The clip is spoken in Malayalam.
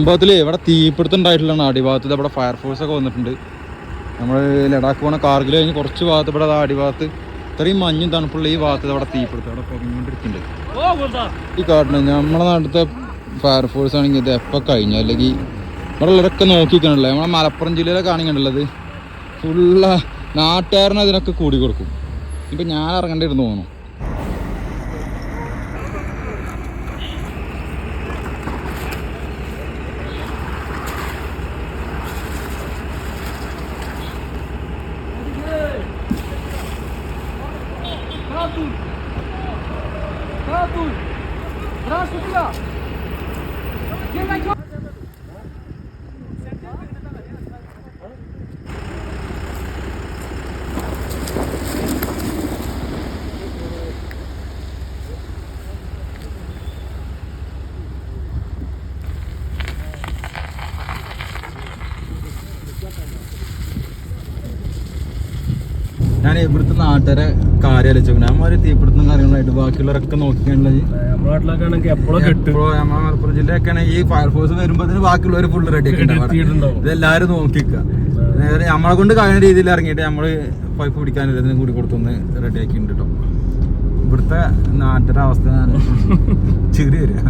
സംഭവത്തിൽ ഇവിടെ തീപിടുത്തം ഉണ്ടായിട്ടുള്ളതാണ്. അടിഭാഗത്ത് ഇവിടെ ഫയർഫോഴ്സ് ഒക്കെ വന്നിട്ടുണ്ട്. നമ്മൾ ലഡാക്ക് പോണ കാർഗിൽ കഴിഞ്ഞ് കുറച്ച് ഭാഗത്ത് ഇവിടെ അടിഭാഗത്ത് ഇത്രയും മഞ്ഞും തണുപ്പുള്ള ഈ ഭാഗത്ത് ഇവിടെ തീപിടുത്തം അവിടെ പൊങ്ങിക്കൊണ്ടിരിക്കുന്നുണ്ട്. ഈ കാട്ടിന് നമ്മളെ നാട്ടിലത്തെ ഫയർഫോഴ്സ് ആണെങ്കിൽ ഇത് എപ്പോൾ കഴിഞ്ഞു? അല്ലെങ്കിൽ ഇവിടെ ഉള്ളവരൊക്കെ നോക്കിക്കണല്ലേ? നമ്മളെ മലപ്പുറം ജില്ലയിലൊക്കെ ആണെങ്കിലുള്ളത് ഫുള്ള നാട്ടുകാരനെ അതിനൊക്കെ കൂടി കൊടുക്കും. ഇപ്പം ഞാൻ ഇറങ്ങേണ്ടിയിരുന്നു തോന്നുന്നു. Ratuj! Ratuj! Braço tirar! Quem vai Thank you. ഞാൻ ഇവിടുത്തെ നാട്ടുകാരെ കാര്യം അലച്ചു നമ്മൾ തീപിടുത്തം കാര്യങ്ങളായിട്ട് ബാക്കിയുള്ളവരൊക്കെ നോക്കിയാണുള്ളത് നമ്മളെ മലപ്പുറം ജില്ലയൊക്കെ ഈ ഫയർഫോഴ്സ് വരുമ്പോ ബാക്കിയുള്ളവര് ബാക്കിയുള്ളവർ ഫുള്ള് റെഡി ഒക്കെ ഉണ്ടാവും ഇതെല്ലാരും നോക്കിക്കുക. നേരെ നമ്മളെ കൊണ്ട് കഴിയുന്ന രീതിയിൽ ഇറങ്ങിയിട്ട് നമ്മൾ പൈപ്പ് പിടിക്കാൻ ഇതിനും കൂടി കൊടുത്തൊന്ന് റെഡി ആക്കിയിട്ടുണ്ട് കേട്ടോ ഇവിടുത്തെ നാട്ടിലെ അവസ്ഥ ചിരി വരിക